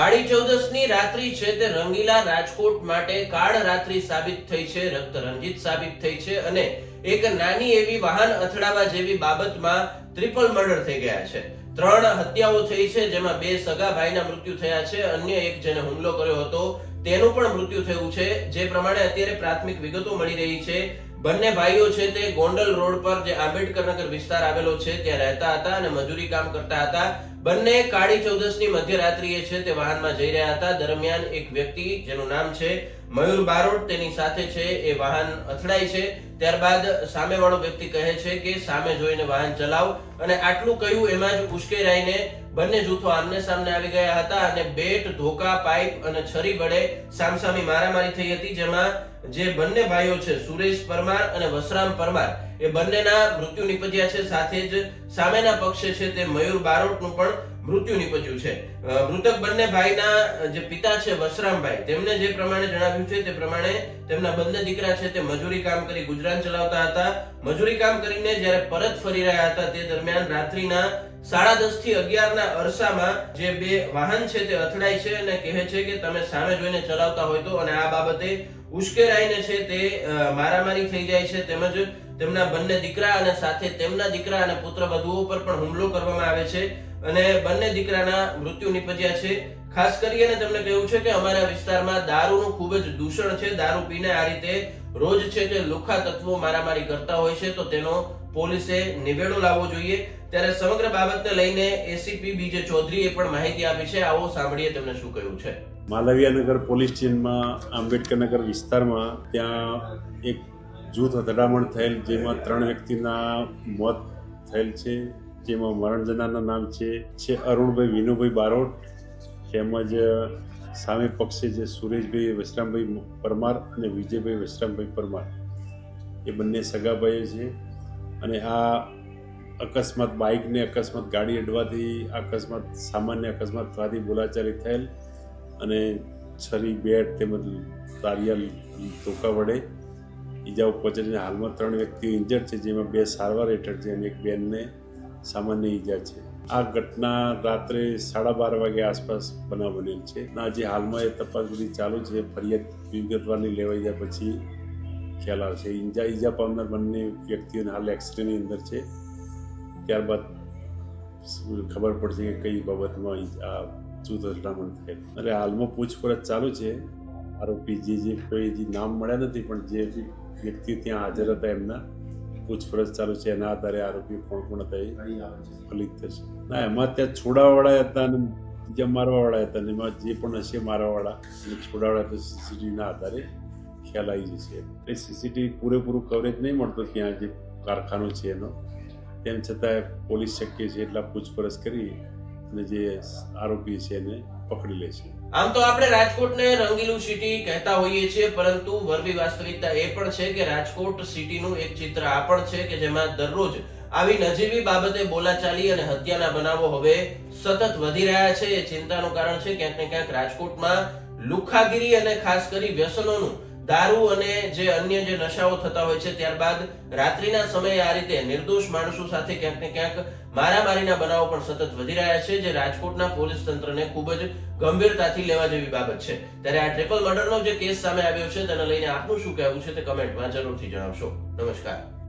રાત્રિ છે તે રંગીલા રાજકોટ માટે કાળ રાત્રિ સાબિત થઈ છે, રક્ત રંજિત સાબિત થઈ છે અને એક નાની એવી વાહન અથડાવા જેવી બાબતમાં ટ્રિપલ મર્ડર થઈ ગયા છે. ત્રણ હત્યાઓ થઈ છે, જેમાં બે સગા ભાઈના મૃત્યુ થયા છે, અન્ય એક જેને હુમલો કર્યો હતો, તેનું પણ મૃત્યુ થયું છે. જે પ્રમાણે અત્યારે પ્રાથમિક વિગતો મળી રહી છે. બંને ભાઈઓ છે તે ગોંડલ રોડ પર જે આંબેડકર નગર વિસ્તાર આવેલો છે, ત્યાં રહેતા હતા અને મજૂરી કામ કરતા હતા. બંને કાળી ચૌદસની મધ્યરાત્રિએ છે તે વાહનમાં જઈ રહ્યા હતા. દરમિયાન એક વ્યક્તિ, જેનું નામ છે મયુર બારોટ તેની સાથે છે, એ વાહન અથડાય છે. ત્યારબાદ સામેવાળો વ્યક્તિ કહે છે કે સામે જોઈને વાહન ચલાવ. અને આટલું કહ્યું એમાં જ ઉશ્કેરાઈને બંને જૂથો આમને સામને આવી ગયા હતા અને બેટ, ધોકા, પાઇપ અને છરી વડે સામસામી મારામારી થઈ હતી, જેમાં જે બંને ભાઈઓ છે, સુરેશ પરમાર અને વસરામ પરમાર, એ બંનેના મૃત્યુ નિપજ્યા છે. સાથે જ સામેના પક્ષે છે તે મયુર બારોટનું પણ મૃત્યુ નિપજ્યું છે. મૃતક બંને ભાઈના જે પિતા છે વસરામભાઈ, તેમને જે પ્રમાણે જણાવ્યું છે તે પ્રમાણે તેમના બંને દીકરા છે તે મજૂરી કામ કરી ગુજરાન ચલાવતા હતા. મજૂરી કામ કરીને જ્યારે પરત ફરી રહ્યા હતા તે દરમિયાન રાત્રિના સાડા દસથી અગિયાર ના અરસામાં જે બે વાહન છે તે અથડાય છે અને કહે છે કે તમે સામે જોઈને ચલાવતા હોય તો અને આ બાબતે ઉશ્કેરાઈને છે તે મારામારી થઈ જાય છે તેમજ તેમના બંને દીકરા અને સાથે તેમના દીકરા અને પુત્ર વધુઓ પર પણ હુમલો કરવામાં આવે છે. અને બંને દીકરાના મૃત્યુ નિપજ્યા છે. ખાસ કરીને તેમણે કહ્યું છે કે અમારા વિસ્તારમાં દારૂનું ખૂબ જ દૂષણ છે. દારૂ પીને આ રીતે રોજ છે કે લુખા તત્વો મારામારી કરતા હોય છે, તો તેનો પોલીસે નિવેડો લાવવો જોઈએ. ત્યારે સમગ્ર બાબતને લઈને એસીપી બીજે ચૌધરીએ પણ માહિતી આપી છે. આવો સાંભળીએ તેમણે શું કહ્યું છે. માલવીયાનગર પોલીસ સ્ટેશનમાં, આંબેડકરનગર વિસ્તારમાં ત્યાં એક જૂથ અથડામણ થયેલ, જેમાં ત્રણ વ્યક્તિના મોત થયેલ છે. જેમાં મરણ જનારના નામ છે છે અરુણભાઈ, વિનુભાઈ બારોટ, તેમજ સામે પક્ષે જે સુરેશભાઈ વસરામભાઈ પરમાર અને વિજયભાઈ વસરામભાઈ પરમાર. એ બંને સગાભાઈઓ છે અને આ અકસ્માત બાઇકને અકસ્માત ગાડી અડવાથી અકસ્માત, સામાન્ય અકસ્માત થવાથી બોલાચાલી થયેલ અને છરી, બેટ તેમજ તારિયા ધોકા વડે ઈજાઓ પહોંચીને હાલમાં ત્રણ વ્યક્તિઓ ઇન્જર્ડ છે, જેમાં બે સારવાર હેઠળ છે અને એક બેનને સામાન્ય ઈજા છે. આ ઘટના રાત્રે સાડા બાર વાગે આસપાસ બનાવ બનેલ છે. ના, જે હાલમાં એ તપાસ બધી ચાલુ છે ફરિયાદ વિગતવારની લેવાઈ જાય પછી ખ્યાલ આવશે. ઈજા ઈજા પામનાર બંને વ્યક્તિઓને હાલ એક્સરેની અંદર છે. ત્યારબાદ ખબર પડશે કે કઈ બાબતમાં આ જૂથ અથડામણ થયેલ. અને હાલમાં પૂછપરછ ચાલુ છે. આરોપી જે જે કોઈ જે નામ મળ્યા નથી, પણ જે વ્યક્તિ ત્યાં હાજર હતા એમના પૂછપરછ ચાલુ છે એના આધારે આરોપી કોણ કોણ હતા એ ફલિત થશે. ના એમાં ત્યાં છોડાવાળા હતા અને બીજા મારવાવાળા હતા અને એમાં જે પણ હશે મારવાવાળા અને છોડાવાળા તો સીસીટીવીના આધારે ખ્યાલ આવી જશે. એટલે સીસીટીવી પૂરેપૂરું કવરેજ નહીં મળતું ત્યાં જે કારખાનો છે એનો. તેમ છતાં પોલીસ શક્ય છે એટલા પૂછપરછ કરી અને જે આરોપી છે એને પકડી લે છે. આમ તો આપણે રાજકોટને રંગીલું સિટી કહેતા હોઈએ છીએ, પરંતુ વરવી વાસ્તવિકતા એ પણ છે કે રાજકોટ સિટીનું એક ચિત્ર આ પણ છે કે જેમાં દરરોજ આવી નજીવી બાબતે બોલાચાલી અને હત્યાના બનાવો હવે સતત વધી રહ્યા છે. એ ચિંતાનું કારણ છે ક્યાંક ને ક્યાંક રાજકોટમાં લુખાગીરી અને ખાસ કરી વ્યસનોનું દારૂ અને જે અન્ય જે નશાઓ થતા હોય છે, ત્યારબાદ રાત્રિના સમયે આ રીતે નિર્દોષ માણસો સાથે ક્યાંક ને ક્યાંક મારામારીના બનાવો પણ સતત વધી રહ્યા છે, જે રાજકોટના પોલીસ તંત્રને ખૂબ જ ગંભીરતાથી લેવા જેવી બાબત છે. ત્યારે આ ટ્રિપલ મર્ડરનો જે કેસ સામે આવ્યો છે, તેને લઈને આપનું શું કહેવું છે તે કમેન્ટમાં જરૂરથી જણાવશો. નમસ્કાર.